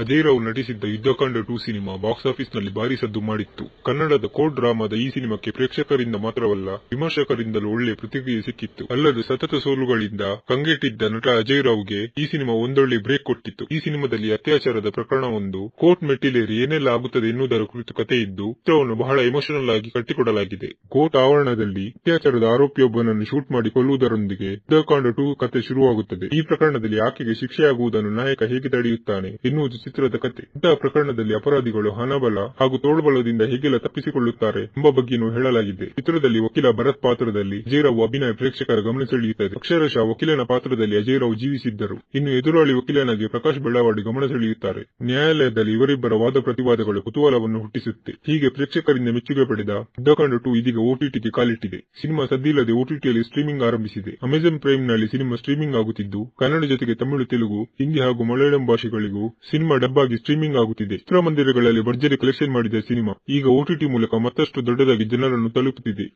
ಅಜಯ್ ರಾವ್ ನಟಿಸಿದ್ದ Yuddhakanda two cinema box ಆಫೀಸ್ನಲ್ಲಿ ಭಾರಿ ಸದ್ದು ಮಾಡಿತ್ತು. ಕನ್ನಡದ ಕೋಡ್ ಡ್ರಾಮಾದ ಈ ಸಿನಿಮಾಕ್ಕೆ ಪ್ರೇಕ್ಷಕರಿಂದ ಮಾತ್ರವಲ್ಲ, ವಿಮರ್ಶಕರಿಂದಲೂ ಒಳ್ಳೆ ಪ್ರತಿಕ್ರಿಯೆ ಸಿಕ್ಕಿತ್ತು. ಅಲ್ಲದೆ ಸತತ ಸೋಲುಗಳಿಂದ ಕಂಗೆಟ್ಟಿದ್ದ ನಟ ಅಜಯ್ ರಾವ್ಗೆ ಈ ಸಿನಿಮಾ ಒಂದೊಳ್ಳೆ ಬ್ರೇಕ್ ಕೊಟ್ಟಿತ್ತು. ಈ ಸಿನಿಮಾದಲ್ಲಿ ಅತ್ಯಾಚಾರದ ಪ್ರಕರಣವೊಂದು ಕೋರ್ಟ್ ಮೆಟ್ಟಿಲೇರಿ ಏನೆಲ್ಲ ಆಗುತ್ತದೆ ಎನ್ನುವುದರ ಕುರಿತು ಕಥೆ ಇದ್ದು, ಚಿತ್ರವನ್ನು ಬಹಳ ಎಮೋಷನಲ್ ಆಗಿ ಕಟ್ಟಿಕೊಡಲಾಗಿದೆ. ಕೋರ್ಟ್ ಆವರಣದಲ್ಲಿ ಅತ್ಯಾಚಾರದ ಆರೋಪಿಯೊಬ್ಬನನ್ನು ಶೂಟ್ ಮಾಡಿ ಕೊಲ್ಲುವುದರೊಂದಿಗೆ ಯುದ್ಧಕಾಂಡ ಟೂ ಕಥೆ ಶುರುವಾಗುತ್ತದೆ. ಈ ಪ್ರಕರಣದಲ್ಲಿ ಆಕೆಗೆ ಶಿಕ್ಷೆಯಾಗುವುದನ್ನು ನಾಯಕ ಹೇಗೆ ತಡೆಯುತ್ತಾನೆ ಎನ್ನುವುದು ಚಿತ್ರದ ಕತೆ. ಇಂತಹ ಪ್ರಕರಣದಲ್ಲಿ ಅಪರಾಧಿಗಳು ಹಣಬಲ ಹಾಗೂ ತೋಳ್ಬಲದಿಂದ ಹೇಗೆಲ್ಲ ತಪ್ಪಿಸಿಕೊಳ್ಳುತ್ತಾರೆ ಎಂಬ ಬಗ್ಗೆಯೂ ಹೇಳಲಾಗಿದೆ. ಚಿತ್ರದಲ್ಲಿ ವಕೀಲ ಭರತ್ ಪಾತ್ರದಲ್ಲಿ ಅಜಯರಾವ್ ಅಭಿನಯ ಪ್ರೇಕ್ಷಕರ ಗಮನ ಸೆಳೆಯುತ್ತದೆ. ಅಕ್ಷರಶಃ ವಕೀಲನ ಪಾತ್ರದಲ್ಲಿ ಅಜಯ್ ಜೀವಿಸಿದ್ದರು. ಇನ್ನು ಎದುರಾಳಿ ವಕೀಲನಾಗಿ ಪ್ರಕಾಶ್ ಬೆಳವಾಡಿ ಗಮನ ಸೆಳೆಯುತ್ತಾರೆ. ನ್ಯಾಯಾಲಯದಲ್ಲಿ ಇವರಿಬ್ಬರ ವಾದ ಪ್ರತಿವಾದಗಳು ಕುತೂಹಲವನ್ನು ಹುಟ್ಟಿಸುತ್ತೆ. ಹೀಗೆ ಪ್ರೇಕ್ಷಕರಿಂದ ಮೆಚ್ಚುಗೆ ಪಡೆದ ಯುದ್ಧಕಾಂಡ ಟು ಇದೀಗ ಓಟಿಟಿಗೆ ಕಾಲಿಟ್ಟಿದೆ. ಸಿನಿಮಾ ಸದ್ದಿಲ್ಲದೆ ಓಟಿಟಿಯಲ್ಲಿ ಸ್ಟ್ರೀಮಿಂಗ್ ಆರಂಭಿಸಿದೆ. ಅಮೆಜಾನ್ ಪ್ರೈಮ್ನಲ್ಲಿ ಸಿನಿಮಾ ಸ್ಟ್ರೀಮಿಂಗ್ ಆಗುತ್ತಿದ್ದು, ಕನ್ನಡ ಜೊತೆಗೆ ತಮಿಳು, ತೆಲುಗು, ಹಿಂದಿ ಹಾಗೂ ಮಲಯಾಳಂ ಭಾಷೆಗಳಿಗೂ ಡಬ್ ಆಗಿ ಸ್ಟ್ರೀಮಿಂಗ್ ಆಗುತ್ತಿದೆ. ಚಿತ್ರಮಂದಿರಗಳಲ್ಲಿ ಭರ್ಜರಿ ಕಲೆಕ್ಷನ್ ಮಾಡಿದ ಸಿನಿಮಾ ಈಗ ಓಟಿಟಿ ಮೂಲಕ ಮತ್ತಷ್ಟು ದೊಡ್ಡದಾಗಿ ಜನರನ್ನು ತಲುಪುತ್ತಿದೆ.